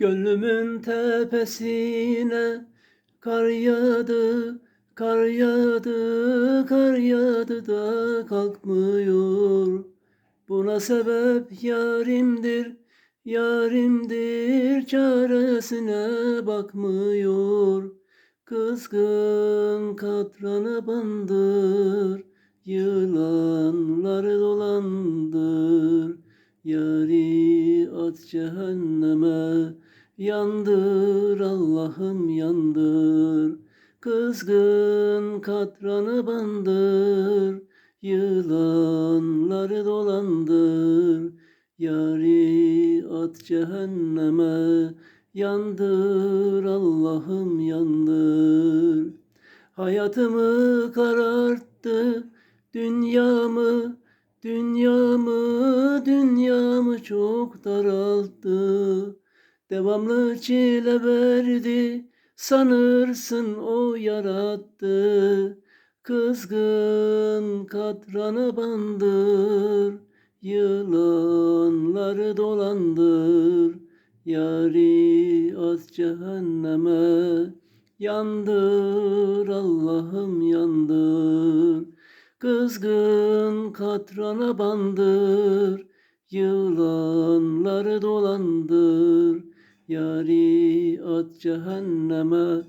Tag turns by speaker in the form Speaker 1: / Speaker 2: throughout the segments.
Speaker 1: Gönlümün tepesine kar yağdı, kar yağdı, kar yağdı da kalkmıyor. Buna sebep yarimdir, yarimdir çaresine bakmıyor. Kızgın katranı bandır, yılanları. Yari at cehenneme, yandır Allah'ım yandır. Kızgın katranı bandır, yılanları dolandır. Yari at cehenneme, yandır Allah'ım yandır. Hayatımı kararttı, dünyamı, dünyamı çok daralttı. Devamlı çile verdi, sanırsın o yarattı. Kızgın katranı bandır, yılanları dolandır. Yari at cehenneme, yandır Allah'ım yandır. Kızgın katrana bandır, yılanları dolandır. Yari at cehenneme,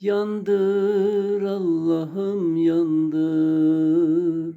Speaker 1: yandır Allah'ım yandır.